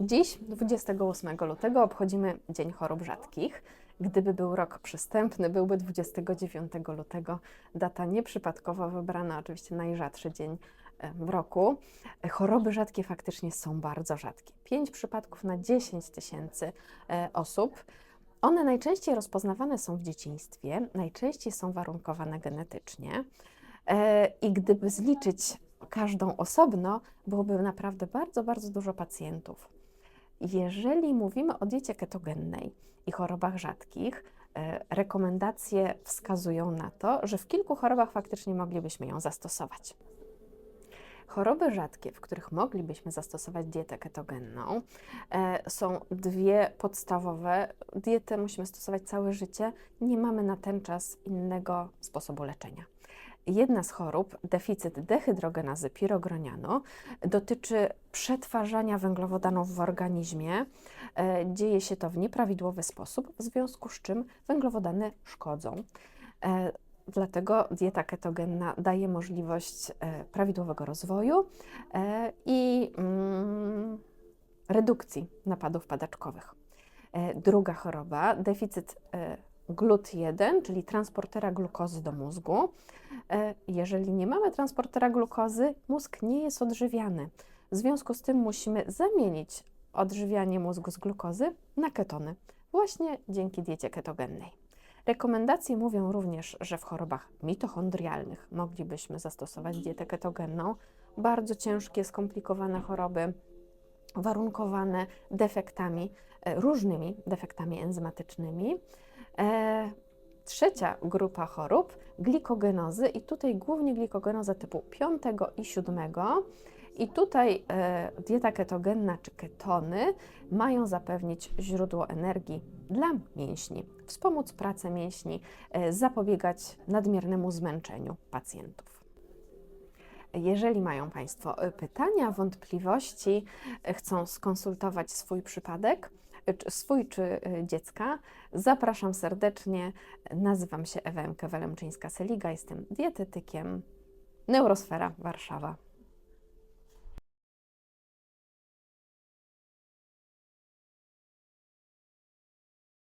Dziś, 28 lutego, obchodzimy Dzień Chorób Rzadkich. Gdyby był rok przystępny, byłby 29 lutego. Data nieprzypadkowo wybrana, oczywiście najrzadszy dzień w roku. Choroby rzadkie faktycznie są bardzo rzadkie. 5 przypadków na 10 tysięcy e, osób. One najczęściej rozpoznawane są w dzieciństwie, najczęściej są warunkowane genetycznie. E, I gdyby zliczyć każdą osobno, byłoby naprawdę bardzo, bardzo dużo pacjentów. Jeżeli mówimy o diecie ketogennej i chorobach rzadkich, e, rekomendacje wskazują na to, że w kilku chorobach faktycznie moglibyśmy ją zastosować. Choroby rzadkie, w których moglibyśmy zastosować dietę ketogenną, e, są dwie podstawowe. Dietę musimy stosować całe życie, nie mamy na ten czas innego sposobu leczenia. Jedna z chorób, deficyt dehydrogenazy pirogronianu, dotyczy przetwarzania węglowodanów w organizmie. E, Dzieje się to w nieprawidłowy sposób, w związku z czym węglowodany szkodzą. E, Dlatego dieta ketogenna daje możliwość e, prawidłowego rozwoju i mm, redukcji napadów padaczkowych. Druga choroba, deficyt e, GLUT1, czyli transportera glukozy do mózgu. E, Jeżeli nie mamy transportera glukozy, mózg nie jest odżywiany. W związku z tym musimy zamienić odżywianie mózgu z glukozy na ketony, właśnie dzięki diecie ketogennej. Rekomendacje mówią również, że w chorobach mitochondrialnych moglibyśmy zastosować dietę ketogenną. Bardzo ciężkie, skomplikowane choroby, warunkowane defektami, e, różnymi defektami enzymatycznymi. Trzecia grupa chorób, glikogenozy, i tutaj głównie glikogenoza typu 5 i 7. I tutaj e, dieta ketogenna czy ketony mają zapewnić źródło energii dla mięśni, wspomóc pracę mięśni, e, zapobiegać nadmiernemu zmęczeniu pacjentów. Jeżeli mają Państwo e, pytania, wątpliwości, chcą skonsultować swój przypadek, swój czy e, dziecka, zapraszam serdecznie. Nazywam się Ewa Kewelemczyńska-Seliga, jestem dietetykiem Neurosfera Warszawa.